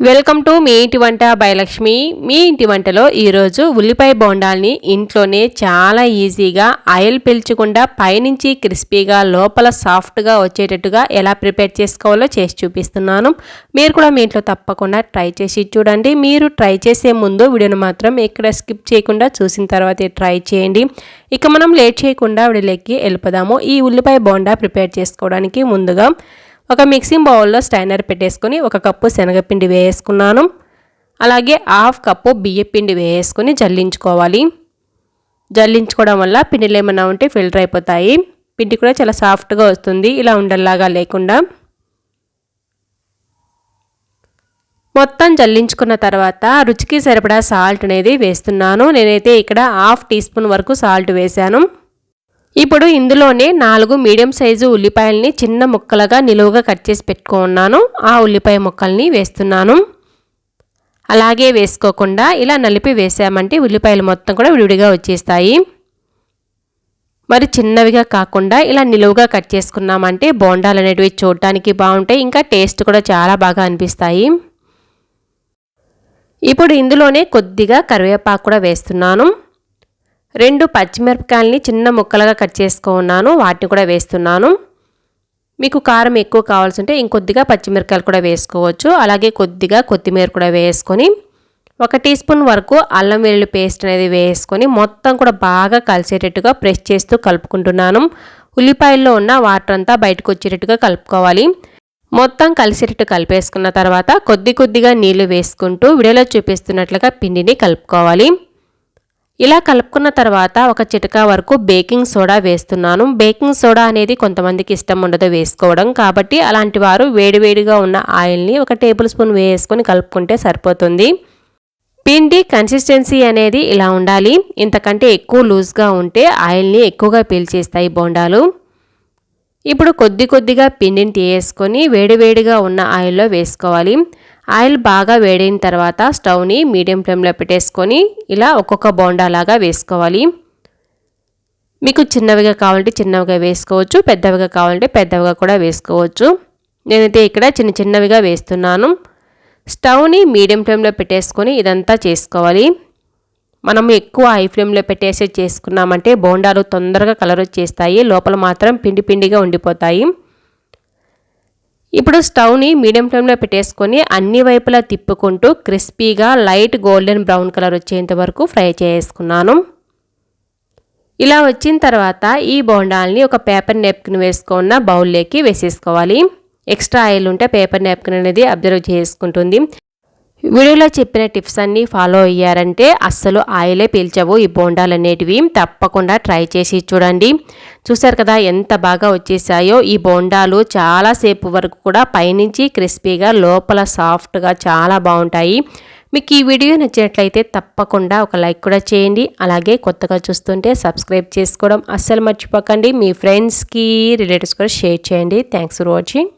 Welcome to me ఇంటి వంట బయలక్ష్మి. మీ ఇంటి వంటలో ఈరోజు ఉల్లిపాయ బోండాల్ని ఇంట్లోనే చాలా ఈజీగా ఆయిల్ పీల్చకుండా పైనుంచి క్రిస్పీగా లోపల సాఫ్ట్గా వచ్చేటట్టుగా ఎలా ప్రిపేర్ చేసుకోవాలో చేసి చూపిస్తున్నాను. మీరు కూడా మీ ఇంట్లో తప్పకుండా ట్రై చేసి చూడండి. మీరు ట్రై చేసే ముందు వీడియోను మాత్రం ఎక్కడ స్కిప్ చేయకుండా చూసిన తర్వాతే ట్రై చేయండి. ఇక మనం లేట్ చేయకుండా వీడియోలోకి వెళ్ళిపోదాము. ఈ ఉల్లిపాయ బోండా ప్రిపేర్ చేసుకోవడానికి ముందుగా ఒక మిక్సింగ్ బౌల్లో స్టైనర్ పెట్టేసుకొని ఒక కప్పు శనగపిండి వేసుకున్నాను. అలాగే హాఫ్ కప్పు బియ్యపిండి వేసుకొని జల్లించుకోవాలి. జల్లించుకోవడం వల్ల పిండిలు ఏమైనా ఉంటే ఫిల్టర్ అయిపోతాయి. పిండి కూడా చాలా సాఫ్ట్గా వస్తుంది. ఇలా ఉండల్లాగా లేకుండా. మొత్తం జల్లించుకున్న తర్వాత రుచికి సరిపడా సాల్ట్ అనేది వేస్తున్నాను. నేనైతే ఇక్కడ హాఫ్ టీ స్పూన్ వరకు సాల్ట్ వేశాను. ఇప్పుడు ఇందులోనే నాలుగు మీడియం సైజు ఉల్లిపాయల్ని చిన్న ముక్కలుగా నిలువుగా కట్ చేసి పెట్టుకున్నాను. ఆ ఉల్లిపాయ ముక్కల్ని వేస్తున్నాను. అలాగే వేసుకోకుండా ఇలా నలిపి వేసామంటే ఉల్లిపాయలు మొత్తం కూడా విడివిడిగా వచ్చేస్తాయి. మరి చిన్నవిగా కాకుండా ఇలా నిలువుగా కట్ చేసుకున్నామంటే బోండాలు అనేటివి చూడటానికి బాగుంటాయి. ఇంకా టేస్ట్ కూడా చాలా బాగా అనిపిస్తాయి. ఇప్పుడు ఇందులోనే కొద్దిగా కరివేపాకు కూడా వేస్తున్నాను. రెండు పచ్చిమిరపకాయలని చిన్న ముక్కలుగా కట్ చేసుకున్నాను. వాటిని కూడా వేస్తున్నాను. మీకు కారం ఎక్కువ కావాల్సి ఉంటే ఇంకొద్దిగా పచ్చిమిరపకాయలు కూడా వేసుకోవచ్చు. అలాగే కొద్దిగా కొత్తిమీర కూడా వేసుకొని ఒక టీ స్పూన్ వరకు అల్లం వెల్లుల్లి పేస్ట్ అనేది వేసుకొని మొత్తం కూడా బాగా కలిసేటట్టుగా ప్రెస్ చేస్తూ కలుపుకుంటున్నాను. ఉల్లిపాయల్లో ఉన్న వాటర్ అంతా బయటకు వచ్చేటట్టుగా కలుపుకోవాలి. మొత్తం కలిసేటట్టు కలిపేసుకున్న తర్వాత కొద్ది కొద్దిగా నీళ్ళు వేసుకుంటూ విడలో చూపిస్తున్నట్లుగా పిండిని కలుపుకోవాలి. ఇలా కలుపుకున్న తర్వాత ఒక చిటకా వరకు బేకింగ్ సోడా వేస్తున్నాను. బేకింగ్ సోడా అనేది కొంతమందికి ఇష్టం ఉండదు వేసుకోవడం. కాబట్టి అలాంటి వారు వేడివేడిగా ఉన్న ఆయిల్ని ఒక టేబుల్ స్పూన్ వేసుకొని కలుపుకుంటే సరిపోతుంది. పిండి కన్సిస్టెన్సీ అనేది ఇలా ఉండాలి. ఇంతకంటే ఎక్కువ లూజ్గా ఉంటే ఆయిల్ని ఎక్కువగా పీల్చేస్తాయి బోండాలు. ఇప్పుడు కొద్ది కొద్దిగా పిండిని తీయేసుకొని వేడివేడిగా ఉన్న ఆయిల్లో వేసుకోవాలి. ఆయిల్ బాగా వేడైన తర్వాత స్టవ్ని మీడియం ఫ్లేమ్లో పెట్టేసుకొని ఇలా ఒక్కొక్క బోండాలాగా వేసుకోవాలి. మీకు చిన్నవిగా కావాలంటే చిన్నవిగా వేసుకోవచ్చు పెద్దవిగా కావాలంటే పెద్దవిగా కూడా వేసుకోవచ్చు. నేనైతే ఇక్కడ చిన్న చిన్నవిగా వేస్తున్నాను. స్టవ్ని మీడియం ఫ్లేమ్లో పెట్టేసుకొని ఇదంతా చేసుకోవాలి. మనం ఎక్కువ హై ఫ్లేమ్లో పెట్టేసి చేసుకున్నామంటే బోండాలు తొందరగా కలర్ వచ్చేస్తాయి లోపల మాత్రం పిండి పిండిగా ఉండిపోతాయి. ఇప్పుడు స్టవ్ని మీడియం ఫ్లేమ్లో పెట్టేసుకొని అన్ని వైపులా తిప్పుకుంటూ క్రిస్పీగా లైట్ గోల్డెన్ బ్రౌన్ కలర్ వచ్చేంత వరకు ఫ్రై చేసుకున్నాను. ఇలా వచ్చిన తర్వాత ఈ బోండాల్ని ఒక పేపర్ నెప్కిన్ వేసుకున్న బౌల్లోకి వేసేసుకోవాలి. ఎక్స్ట్రా ఆయిల్ ఉంటే పేపర్ నెప్కిన్ అనేది అబ్జర్వ్ చేసుకుంటుంది. వీడియోలో చెప్పిన టిప్స్ అన్నీ ఫాలో అయ్యారంటే అస్సలు ఆయిలే పీల్చవు. ఈ బోండాలు అనేటివి తప్పకుండా ట్రై చేసి చూడండి. చూసారు కదా ఎంత బాగా వచ్చేసాయో. ఈ బోండాలు చాలాసేపు వరకు కూడా పైనుంచి క్రిస్పీగా లోపల సాఫ్ట్గా చాలా బాగుంటాయి. మీకు ఈ వీడియో నచ్చినట్లయితే తప్పకుండా ఒక లైక్ కూడా చేయండి. అలాగే కొత్తగా చూస్తుంటే సబ్స్క్రైబ్ చేసుకోవడం అస్సలు మర్చిపోకండి. మీ ఫ్రెండ్స్కి రిలేటివ్స్ కూడా షేర్ చేయండి. Thanks for watching.